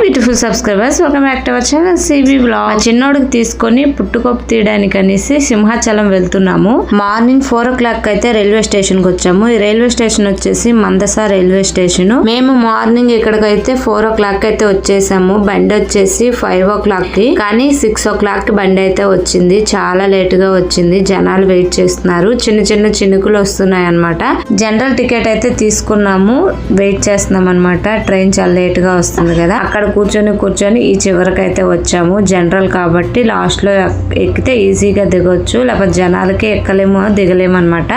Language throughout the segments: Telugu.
Beautiful subscribers welcome back to our channel CB blog చిన్నోడికి తీసుకొని పుట్టుకొప్పు తీయడానికి అనేసి సింహాచలం వెళ్తున్నాము. మార్నింగ్ ఫోర్ ఓ క్లాక్ అయితే రైల్వే స్టేషన్కి వచ్చాము. ఈ రైల్వే స్టేషన్ వచ్చేసి మందస రైల్వే స్టేషన్. మేము మార్నింగ్ ఇక్కడికైతే ఫోర్ ఓ క్లాక్ అయితే వచ్చేసాము. బండి వచ్చేసి ఫైవ్ ఓ క్లాక్కి కానీ సిక్స్ ఓ క్లాక్కి బండి అయితే వచ్చింది. చాలా లేట్గా వచ్చింది. జనాలు వెయిట్ చేస్తున్నారు. చిన్న చిన్న చినుకులు వస్తున్నాయి అనమాట జనరల్ టికెట్ అయితే తీసుకున్నాము. వెయిట్ చేస్తున్నాం అనమాట ట్రైన్ చాలా లేట్గా వస్తుంది కదా. అక్కడ కూర్చొని కూర్చొని ఈ చివరికి అయితే వచ్చాము. జనరల్ కాబట్టి లాస్ట్లో ఎక్- ఎక్కితే ఈజీగా దిగొచ్చు. లేకపోతే జనాలకి ఎక్కలేమో దిగలేము అనమాట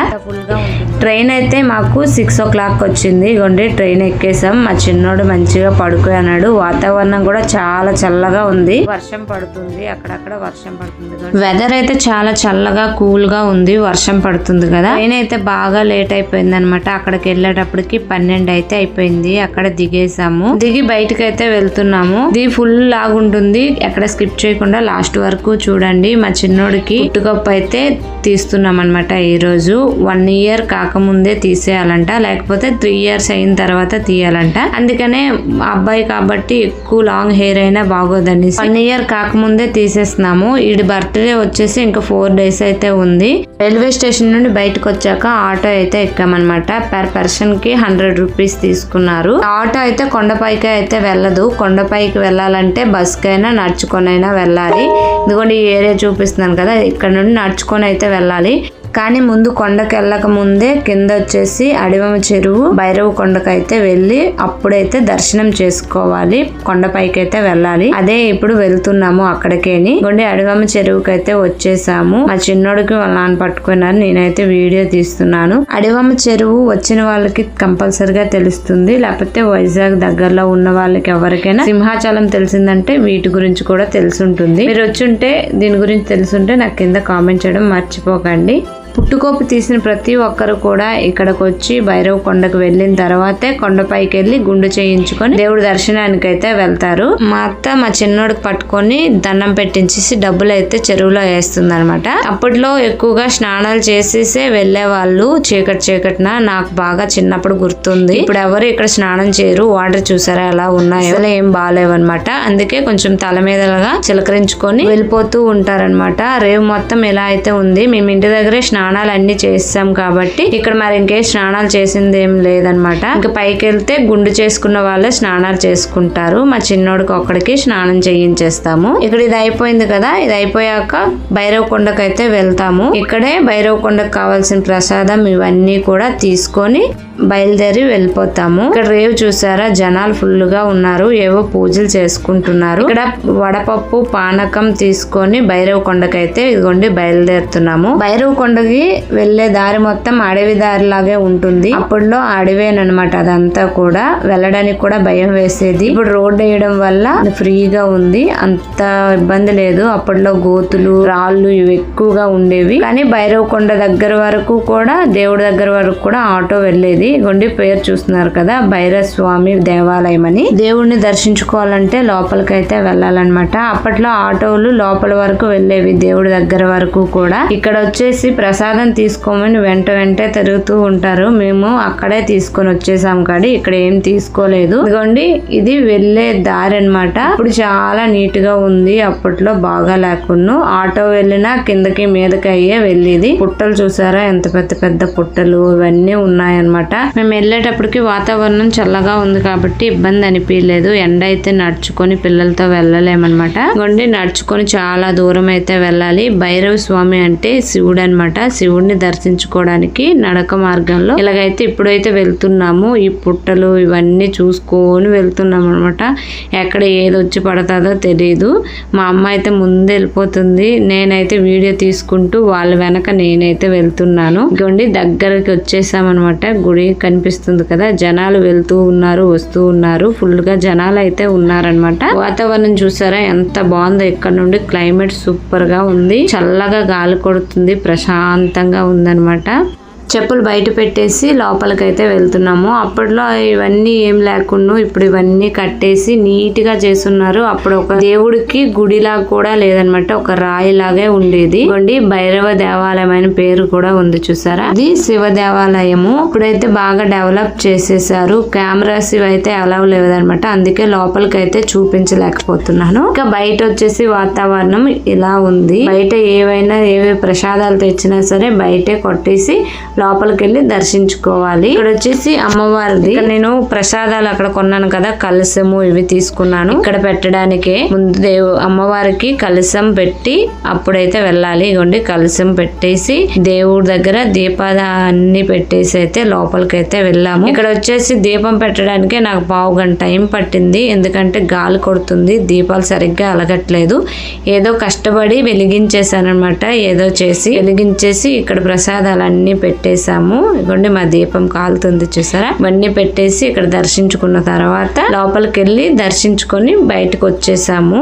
ట్రైన్ అయితే మాకు సిక్స్ ఓ క్లాక్ వచ్చింది. ఇగోండి ట్రైన్ ఎక్కేసాం. మా చిన్నోడు మంచిగా పడుకున్నాడు వాతావరణం కూడా చాలా చల్లగా ఉంది. వర్షం పడుతుంది. అక్కడక్కడ వర్షం పడుతుంది. వెదర్ అయితే చాలా చల్లగా కూల్గా ఉంది. వర్షం పడుతుంది కదా. ట్రైన్ అయితే బాగా లేట్ అయిపోయింది అనమాట అక్కడికి వెళ్ళేటప్పటికి పన్నెండు అయితే అయిపోయింది. అక్కడ దిగేసాము. దిగి బయటకు అయితే వెళ్తున్నాము ఇది ఫుల్ లాగుంటుంది. ఎక్కడ స్కిప్ చేయకుండా లాస్ట్ వరకు చూడండి. మా చిన్నోడికి పుట్టుకప్పు అయితే తీస్తున్నాం అనమాట ఈ రోజు వన్ ఇయర్ కాకముందే తీసేయాలంట. లేకపోతే త్రీ ఇయర్స్ అయిన తర్వాత తీయాలంట. అందుకనే అబ్బాయి కాబట్టి ఎక్కువ లాంగ్ హెయిర్ అయినా బాగోదని వన్ ఇయర్ కాకముందే తీసేస్తున్నాము. ఈడి బర్త్డే వచ్చేసి ఇంకా ఫోర్ డేస్ అయితే ఉంది. రైల్వే స్టేషన్ నుండి బయటకు వచ్చాక ఆటో అయితే ఎక్కామన్నమాట. పర్ పర్సన్కి హండ్రెడ్ రూపీస్ తీసుకున్నారు. ఆటో అయితే కొండపైకి అయితే వెళ్ళదు. కొండపైకి వెళ్ళాలంటే బస్కైనా నడుచుకొనైనా వెళ్ళాలి. ఇదిగోండి ఈ ఏరియా చూపిస్తున్నాను కదా ఇక్కడ నుండి నడుచుకొని అయితే వెళ్ళాలి. కానీ ముందు కొండకి వెళ్ళక ముందే కింద వచ్చేసి అడివమ చెరువు భైరవ కొండకైతే వెళ్ళి అప్పుడైతే దర్శనం చేసుకోవాలి. కొండపైకి అయితే వెళ్ళాలి. అదే ఇప్పుడు వెళ్తున్నాము అక్కడికేని. గుండె అడివమ్మ చెరువుకి అయితే వచ్చేసాము. మా చిన్నోడికి వాళ్ళ నాన్న పట్టుకున్నారు. నేనైతే వీడియో తీస్తున్నాను. అడివమ్మ చెరువు వచ్చిన వాళ్ళకి కంపల్సరిగా తెలుస్తుంది. లేకపోతే వైజాగ్ దగ్గరలో ఉన్న వాళ్ళకి ఎవరికైనా సింహాచలం తెలిసిందంటే వీటి గురించి కూడా తెలుసుంటుంది మీరు వచ్చుంటే దీని గురించి తెలుసుంటే నాకు కింద కామెంట్ చేయడం మర్చిపోకండి. పుట్టుకోపు తీసిన ప్రతి ఒక్కరు కూడా ఇక్కడికి వచ్చి భైరవ కొండకు వెళ్ళిన తర్వాతే కొండపైకి వెళ్ళి గుండు చేయించుకొని దేవుడి దర్శనానికి అయితే వెళ్తారు. మా అత్త మా చిన్నోడికి పట్టుకొని దండం పెట్టించేసి డబ్బులు అయితే చెరువులో వేస్తుంది అనమాట అప్పట్లో ఎక్కువగా స్నానాలు చేసేసే వెళ్ళే వాళ్ళు చీకటి చీకటిన నాకు బాగా చిన్నప్పుడు గుర్తుంది. ఇప్పుడు ఎవరు ఇక్కడ స్నానం చేయరు వాటర్ చూసారా ఎలా ఉన్నాయో ఏం బాగాలేవు అనమాట అందుకే కొంచెం తల మీదగా చిలకరించుకొని వెళ్ళిపోతూ ఉంటారనమాట రేవు మొత్తం ఎలా అయితే ఉంది. మేము ఇంటి దగ్గరే స్నానం స్నానాలు అన్ని చేస్తాం కాబట్టి ఇక్కడ మరి ఇంకే స్నానాలు చేసింది ఏం లేదనమాట ఇంకా పైకి వెళ్తే గుండు చేసుకున్న వాళ్ళే స్నానాలు చేసుకుంటారు. మా చిన్నోడికి ఒక్కడికి స్నానం చేయించేస్తాము. ఇక్కడ ఇది అయిపోయింది కదా. ఇది అయిపోయాక భైరవ కొండకు అయితే వెళ్తాము. ఇక్కడే భైరవ కొండకు కావాల్సిన ప్రసాదం ఇవన్నీ కూడా తీసుకొని బయలుదేరి వెళ్ళిపోతాము. ఇక్కడ రేవు చూసారా? జనాలు ఫుల్గా ఉన్నారు. ఏవో పూజలు చేసుకుంటున్నారు. ఇక్కడ వడపప్పు పానకం తీసుకొని భైరవ కొండకైతే ఇదిగోండి బయలుదేరుతున్నాము. భైరవ కొండకి వెళ్ళే దారి మొత్తం అడవి దారి లాగే ఉంటుంది. అప్పుడులో అడవేనమాట అదంతా కూడా. వెళ్ళడానికి కూడా భయం వేసేది. ఇప్పుడు రోడ్ వేయడం వల్ల ఫ్రీగా ఉంది. అంత ఇబ్బంది లేదు. అప్పట్లో గోతులు రాళ్ళు ఇవి ఎక్కువగా ఉండేవి. కానీ భైరవ కొండ దగ్గర వరకు కూడా దేవుడి దగ్గర వరకు కూడా ఆటో వెళ్ళేది. గొండి పేరు చూస్తున్నారు కదా భైరవ స్వామి దేవాలయం అని. దేవుడిని దర్శించుకోవాలంటే లోపలికైతే వెళ్ళాలన్నమాట. అప్పట్లో ఆటోలు లోపల వరకు వెళ్ళేవి దేవుడి దగ్గర వరకు కూడా. ఇక్కడ వచ్చేసి ప్రసాదం తీసుకోమని వెంట వెంటే తిరుగుతూ ఉంటారు. మేము అక్కడే తీసుకొని వచ్చేసాం కాడి ఇక్కడ ఏం తీసుకోలేదు. ఇదిగోండి ఇది వెళ్ళే దారి అన్నమాట. ఇప్పుడు చాలా నీట్గా ఉంది. అప్పట్లో బాగా లేకుండా ఆటో వెళ్ళినా కిందకి మీదకి అయ్యే వెళ్ళేది. పుట్టలు చూసారా? ఎంత పెద్ద పెద్ద పుట్టలు. ఇవన్నీ ఉన్నాయన్నమాట. మేము వెళ్ళేటప్పటికి వాతావరణం చల్లగా ఉంది కాబట్టి ఇబ్బంది అనిపించలేదు ఎండ అయితే నడుచుకొని పిల్లలతో వెళ్ళలేమన్నమాట ఇదిగోండి నడుచుకొని చాలా దూరం అయితే వెళ్ళాలి. భైరవ స్వామి అంటే శివుడు అనమాట. శివుడిని దర్శించుకోవడానికి నడక మార్గంలో ఇలాగైతే ఇప్పుడైతే వెళ్తున్నాము. ఈ పుట్టలు ఇవన్నీ చూసుకొని వెళ్తున్నాం అనమాట. ఎక్కడ ఏది వచ్చి పడుతుందో తెలియదు మా అమ్మ అయితే ముందు వెళ్ళిపోతుంది. నేనైతే వీడియో తీసుకుంటూ వాళ్ళ వెనక నేనైతే వెళ్తున్నాను. ఇదిగోండి దగ్గరికి వచ్చేసామన్నమాట గుడి కనిపిస్తుంది కదా. జనాలు వెళ్తూ ఉన్నారు వస్తూ ఉన్నారు. ఫుల్గా జనాలు అయితే ఉన్నారనమాట వాతావరణం చూసారా? ఎంత బాగుందో. ఇక్కడ నుండి క్లైమేట్ సూపర్గా ఉంది. చల్లగా గాలి కొడుతుంది. ప్రశాంతంగా ఉందన్నమాట. చెప్పులు బయట పెట్టేసి లోపలికైతే వెళ్తున్నాము. అప్పట్లో ఇవన్నీ ఏం లేకుండా ఇప్పుడు ఇవన్నీ కట్టేసి నీట్గా చేస్తున్నారు. అప్పుడు ఒక దేవుడికి గుడిలా కూడా లేదనమాట ఒక రాయి లాగే ఉండేది. ఇదిగోండి భైరవ దేవాలయం అని పేరు కూడా ఉంది చూసారా? ఇది శివ దేవాలయము. ఇప్పుడైతే బాగా డెవలప్ చేసేసారు కెమెరాస్ ఇవైతే అలవ్ లేదనమాట అందుకే లోపలికి అయితే చూపించలేకపోతున్నాను. ఇంకా బయట వచ్చేసి వాతావరణం ఇలా ఉంది. బయట ఏవైనా ఏవే ప్రసాదాలు తెచ్చినా సరే బయటే కొట్టేసి లోపలికి వెళ్ళి దర్శించుకోవాలి. ఇక్కడ వచ్చేసి అమ్మవారిది నేను ప్రసాదాలు అక్కడ కొన్నాను కదా కలసము ఇవి తీసుకున్నాను. ఇక్కడ పెట్టడానికే. ముందు దేవు అమ్మవారికి కలసం పెట్టి అప్పుడైతే వెళ్ళాలి. ఇగోండి కలసం పెట్టేసి దేవుడి దగ్గర దీపాద అన్ని పెట్టేసి అయితే లోపలికి అయితే వెళ్ళాము. ఇక్కడ వచ్చేసి దీపం పెట్టడానికే నాకు పావు గంట టైం పట్టింది. ఎందుకంటే గాలి కొడుతుంది దీపాలు సరిగ్గా అలగట్లేదు. ఏదో కష్టపడి వెలిగించేసాను అనమాట ఏదో చేసి వెలిగించేసి ఇక్కడ ప్రసాదాలు అన్ని పెట్టేశాము. ఇదిగోండి మా దీపం కాలుతుంది చూసారా? ఇవన్నీ పెట్టేసి ఇక్కడ దర్శించుకున్న తర్వాత లోపలికి వెళ్ళి దర్శించుకొని బయటకు వచ్చేసాము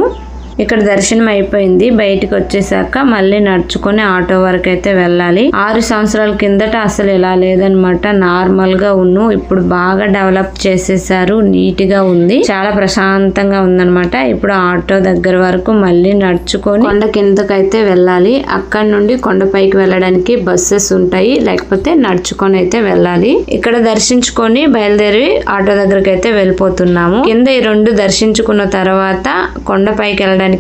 ఇక్కడ దర్శనం అయిపోయింది. బయటకు వచ్చేసాక మళ్ళీ నడుచుకొని ఆటో వరకు అయితే వెళ్ళాలి. ఆరు సంవత్సరాల కిందట అసలు ఇలా లేదనమాట నార్మల్గా ఉన్ను. ఇప్పుడు బాగా డెవలప్ చేసేసారు. నీట్గా ఉంది. చాలా ప్రశాంతంగా ఉందన్నమాట. ఇప్పుడు ఆటో దగ్గర వరకు మళ్ళీ నడుచుకొని కొండ కిందకైతే వెళ్ళాలి. అక్కడ నుండి కొండపైకి వెళ్ళడానికి బస్సెస్ ఉంటాయి. లేకపోతే నడుచుకొని అయితే వెళ్ళాలి. ఇక్కడ దర్శించుకొని బయలుదేరి ఆటో దగ్గరకైతే అయితే వెళ్ళిపోతున్నాము. కింద ఈ రెండు దర్శించుకున్న తర్వాత కొండపైకి వెళ్ళడానికి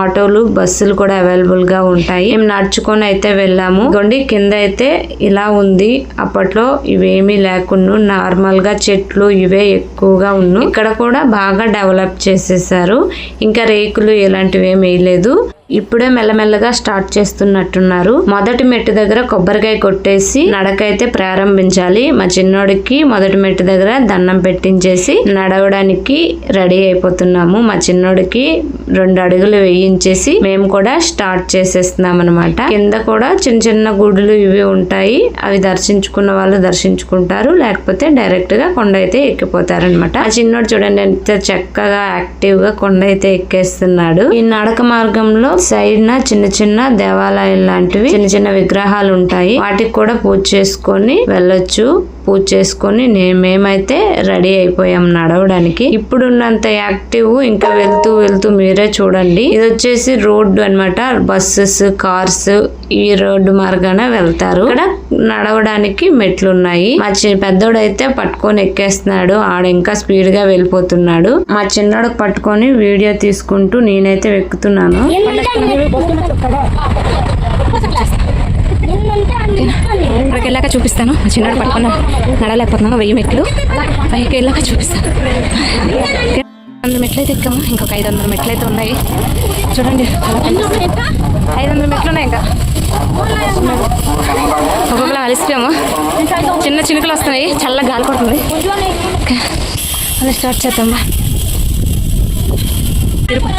ఆటోలు బస్సులు కూడా అవైలబుల్గా ఉంటాయి. మేము నడుచుకొని అయితే వెళ్ళాము. గొండి కింద అయితే ఇలా ఉంది. అప్పట్లో ఇవేమీ లేకుండా నార్మల్గా చెట్లు ఇవే ఎక్కువగా ఉన్నాయి ఇక్కడ కూడా బాగా డెవలప్ చేసేసారు. ఇంకా రేకులు ఇలాంటివి ఏం వేయలేదు. ఇప్పుడే మెల్లమెల్లగా స్టార్ట్ చేస్తున్నట్టున్నారు. మొదటి మెట్టు దగ్గర కొబ్బరికాయ కొట్టేసి నడకైతే ప్రారంభించాలి. మా చిన్నోడికి మొదటి మెట్టు దగ్గర దండం పెట్టించేసి నడవడానికి రెడీ అయిపోతున్నాము. మా చిన్నోడికి రెండు అడుగులు వేయించేసి మేము కూడా స్టార్ట్ చేసేస్తున్నాం అనమాట కింద కూడా చిన్న చిన్న గుడులు ఇవి ఉంటాయి. అవి దర్శించుకున్న వాళ్ళు దర్శించుకుంటారు. లేకపోతే డైరెక్ట్గా కొండ అయితే ఎక్కిపోతారనమాట ఆ చిన్నోడు చూడండి ఎంత చక్కగా యాక్టివ్గా కొండ అయితే ఎక్కేస్తున్నాడు. ఈ నడక మార్గంలో సైడ్ న చిన్న చిన్న దేవాలయాలు లాంటివి చిన్న చిన్న విగ్రహాలు ఉంటాయి. వాటికి కూడా పూజ చేసుకొని వెళ్ళొచ్చు. పూజ చేసుకొని మేమైతే రెడీ అయిపోయాం నడవడానికి. ఇప్పుడున్నంత యాక్టివ్ ఇంకా వెళ్తూ వెళ్తూ మీరే చూడండి. ఇది వచ్చేసి రోడ్డు అన్నమాట. బస్సెస్ కార్స్ ఈ రోడ్డు మార్గాన వెళ్తారు. ఇక్కడ నడవడానికి మెట్లు ఉన్నాయి మా చి పెద్దోడైతే పట్టుకొని ఎక్కేస్తున్నాడు. ఆడ ఇంకా స్పీడ్గా వెళ్ళిపోతున్నాడు. మా చిన్నోడు పట్టుకొని వీడియో తీసుకుంటూ నేనైతే ఎక్కుతున్నాను. అక్కడికి వెళ్ళాక చూపిస్తాను. చిన్న చిన్నడు నడలేకపోతున్నాను వెయ్యి మెట్లు. పైకి వెళ్ళాక చూపిస్తాను. వందల మెట్లు అయితే ఎక్కాము. ఇంకొక ఐదు వందల మెట్లు అయితే ఉన్నాయి. చూడండి. ఐదు వందల మెట్లు ఉన్నాయి ఇంకా. ఒక్కొక్కరు అలిసిపోయాము. చిన్న చినుకులు వస్తున్నాయి. చల్ల గాలి కొడుతుంది. అలా స్టార్ట్ చేద్దాం. తిరుపతి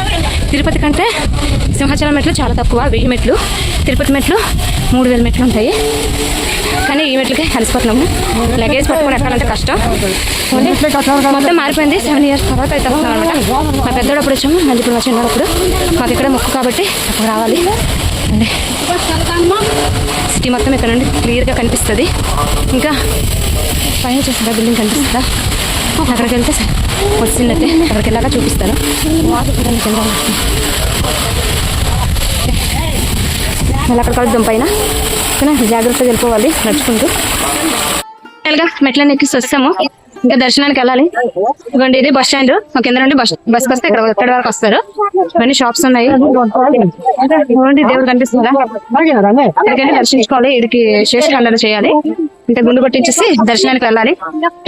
తిరుపతి కంటే సింహాచలం మెట్లు చాలా తక్కువ వెయ్యి మెట్లు. తిరుపతి మెట్లు మూడు వేల మెట్లు ఉంటాయి. కానీ ఈ మెట్లకే కలిసిపోతున్నాము లగేజ్ పట్టుకుని ఎక్కాలంటే కష్టం. మొత్తం మారిపోయింది. సెవెన్ ఇయర్స్ తర్వాత అయితే వస్తున్నాం అనమాట మా పెద్దోడు అప్పుడు వచ్చాము. మళ్ళీ ఇప్పుడు మా చిన్నప్పుడు మాకు ఇక్కడ మొక్కు కాబట్టి అప్పుడు రావాలి. అండి సిటీ మొత్తం ఇక్కడ నుండి క్లియర్గా కనిపిస్తుంది. ఇంకా పైన చూస్తుందా? బిల్డింగ్ కనిపిస్తుందా? అక్కడికి వెళ్తే వచ్చింది అక్కడికి వెళ్ళాక చూపిస్తాను. వాటర్ కింద మళ్ళీ అక్కడ కలుద్దాం పైన. జాగ్రత్తగా వెళ్ళిపోవాలి. నడుచుకుంటూ. మెట్లను మెట్లని ఎక్కిసి వస్తాము. ఇంకా దర్శనానికి వెళ్ళాలి. ఇవ్వండి ఇది బస్ స్టాండ్. కింద నుండి బస్ బస్ వస్తే ఇక్కడ ఇక్కడ వరకు వస్తారు? ఇవన్నీ షాప్స్ ఉన్నాయి. ఇవ్వండి దేవుడు కనిపిస్తుందా? ఇక్కడికి దర్శించుకోవాలి. ఇడికి శేషఖండన చేయాలి. అంటే గుండు కొట్టించేసి దర్శనానికి వెళ్ళాలి.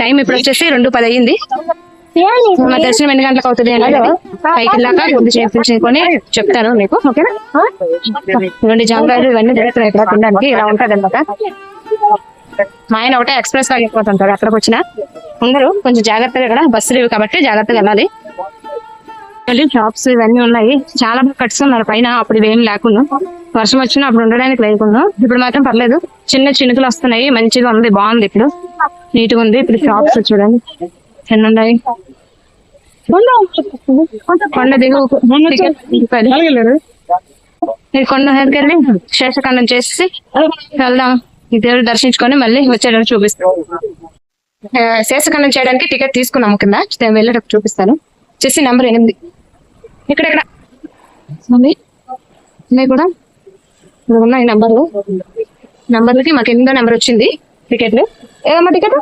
టైం ఇప్పుడు వచ్చేసి రెండు పది అయ్యింది. మా దర్శనం ఎన్ని గంటలకు అవుతుంది అనేది పైకి వెళ్ళాక గుండు చేయించుకొని చెప్తాను మీకు. ఓకేనా? ఇవ్వండి జాంకాయలు ఇవన్నీ దొరుకుతాయి ఇక్కడ తినడానికి. ఇలా ఉంటుంది అనమాట మా ఆయన ఒకటే ఎక్స్ప్రెస్గా వెళ్ళిపోతుంటారు అక్కడికి వచ్చిన. అందరూ కొంచెం జాగ్రత్తగా ఇక్కడ బస్సులు ఇవి కాబట్టి జాగ్రత్తగా వెళ్ళాలి. వెళ్ళి షాప్స్ ఇవన్నీ ఉన్నాయి. చాలా బాగా కట్టుతున్నారు పైన అప్పుడు ఇవేం లేకుండా. వర్షం వచ్చినా అప్పుడు ఉండడానికి లేకుండా. ఇప్పుడు మాత్రం పర్లేదు. చిన్న చినుకులు వస్తున్నాయి. మంచిగా ఉంది బాగుంది ఇప్పుడు. నీట్గా ఉంది ఇప్పుడు షాప్స్ చూడండి. ఎన్ని ఉన్నాయి? కొండ దిగు. మీరు కొండ దగ్గరికి శేషఖండం చేసి వెళ్దాం. ఈ దేవుడు దర్శించుకొని మళ్ళీ వచ్చేటప్పుడు చూపిస్తాను ఆ, శేషఖండం చేయడానికి టికెట్ తీసుకున్నాము కింద. నేను వెళ్ళేటప్పుడు చూపిస్తాను. వచ్చేసి నెంబర్ ఎనిమిది. ఇక్కడ ఇక్కడ. ఉంది. ఉన్నాయి కూడా. ఇక్కడ ఉన్నాయి నెంబర్లు. నెంబర్లకి మాకు ఎనిమిదో నెంబర్ వచ్చింది టికెట్లు. ఏదమ్మా టికెట్?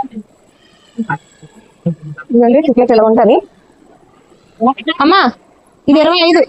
టికెట్ ఎలా ఉంటుంది అమ్మా ఇది ఇరవై ఐదు.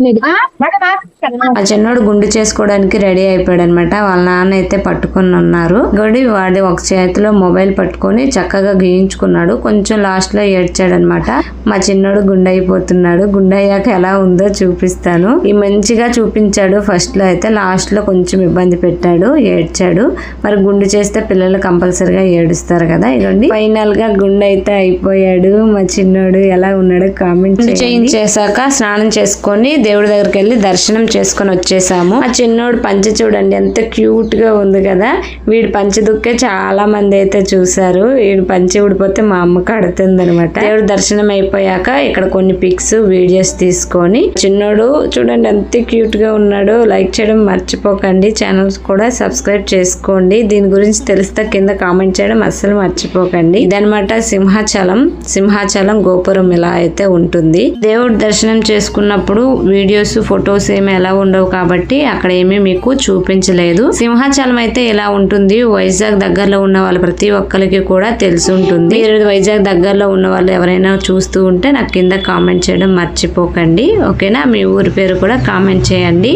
చిన్నోడు గుండు చేసుకోవడానికి రెడీ అయిపోయాడు అనమాట వాళ్ళ నాన్న అయితే పట్టుకొని ఉన్నారు. గడి వాడి ఒక చేతిలో మొబైల్ పట్టుకొని చక్కగా గీయించుకున్నాడు. కొంచెం లాస్ట్లో ఏడ్చాడు అనమాట మా చిన్నోడు గుండె అయిపోతున్నాడు గుండె అయ్యాక ఎలా ఉందో చూపిస్తాను. ఈ మంచిగా చూపించాడు ఫస్ట్లో అయితే. లాస్ట్లో కొంచెం ఇబ్బంది పెట్టాడు ఏడ్చాడు. మరి గుండు చేస్తే పిల్లలు కంపల్సరిగా ఏడుస్తారు కదా. ఇదండి ఫైనల్గా గుండె అయితే అయిపోయాడు. మా చిన్నోడు ఎలా ఉన్నాడో కామెంట్ చేయించేసాక స్నానం చేసుకొని దేవుడి దగ్గరికి వెళ్ళి దర్శనం చేసుకొని వచ్చేసాము. ఆ చిన్నోడు పంచె చూడండి ఎంత క్యూట్గా ఉంది కదా. వీడి పంచె దుక్కే చాలా మంది అయితే చూసారు వీడి పంచె ఊడిపోతే మా అమ్మ కడుతుంది అనమాట దేవుడు దర్శనం అయిపోయాక ఇక్కడ కొన్ని పిక్స్ వీడియోస్ తీసుకొని చిన్నోడు చూడండి ఎంత క్యూట్గా ఉన్నాడు. లైక్ చేయడం మర్చిపోకండి. ఛానల్స్ కూడా సబ్స్క్రైబ్ చేసుకోండి. దీని గురించి తెలిస్తే కింద కామెంట్ చేయడం అస్సలు మర్చిపోకండి. ఇదనమాట సింహాచలం. సింహాచలం గోపురం ఇలా అయితే ఉంటుంది. దేవుడు దర్శనం చేసుకున్న ఉన్నప్పుడు వీడియోస్ ఫొటోస్ ఏమి ఎలా ఉండవు కాబట్టి అక్కడ ఏమీ మీకు చూపించలేదు. సింహాచలం అయితే ఇలా ఉంటుంది? వైజాగ్ దగ్గరలో ఉన్న వాళ్ళు ప్రతి ఒక్కరికి కూడా తెలిసి ఉంటుంది. మీరు వైజాగ్ దగ్గరలో ఉన్న వాళ్ళు ఎవరైనా చూస్తూ ఉంటే నాకు కింద కామెంట్ చేయడం మర్చిపోకండి. ఓకేనా? మీ ఊరి పేరు కూడా కామెంట్ చేయండి.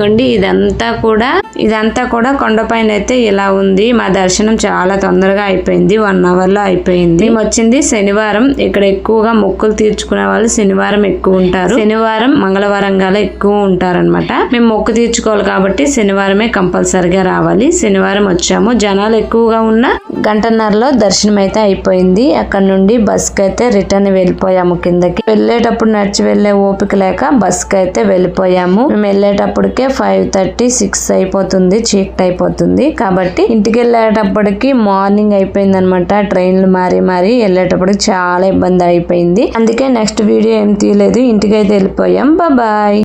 గుండి ఇదంతా కూడా ఇదంతా కూడా కొండపైన అయితే ఇలా ఉంది. మా దర్శనం చాలా తొందరగా అయిపోయింది. వన్ అవర్లో అయిపోయింది. మేము వచ్చింది శనివారం. ఇక్కడ ఎక్కువగా మొక్కులు తీర్చుకునే వాళ్ళు శనివారం ఎక్కువ ఉంటారు. శనివారం మంగళవారం గల ఎక్కువ ఉంటారన్నమాట. మేము మొక్కు తీర్చుకోవాలి కాబట్టి శనివారమే కంపల్సరిగా రావాలి. శనివారం వచ్చాము. జనాలు ఎక్కువగా ఉన్న గంటన్నరలో దర్శనం అయితే అయిపోయింది. అక్కడ నుండి బస్ అయితే రిటర్న్ వెళ్ళిపోయాము కిందకి. వెళ్ళేటప్పుడు నడిచి వెళ్ళే ఓపిక లేక బస్ అయితే వెళ్ళిపోయాము. మేము వెళ్ళేటప్పటికి ఫైవ్ థర్టీ సిక్స్ అయిపోతుంది చీకట్ అయిపోతుంది. కాబట్టి ఇంటికి వెళ్ళేటప్పటికి మార్నింగ్ అయిపోయింది అనమాట ట్రైన్లు మారి మారి వెళ్ళేటప్పుడు చాలా ఇబ్బంది అయిపోయింది. అందుకే నెక్స్ట్ వీడియో ఏం తీయలేదు. ఇంటికి అయితే వెళ్ళిపోయాం. బాయ్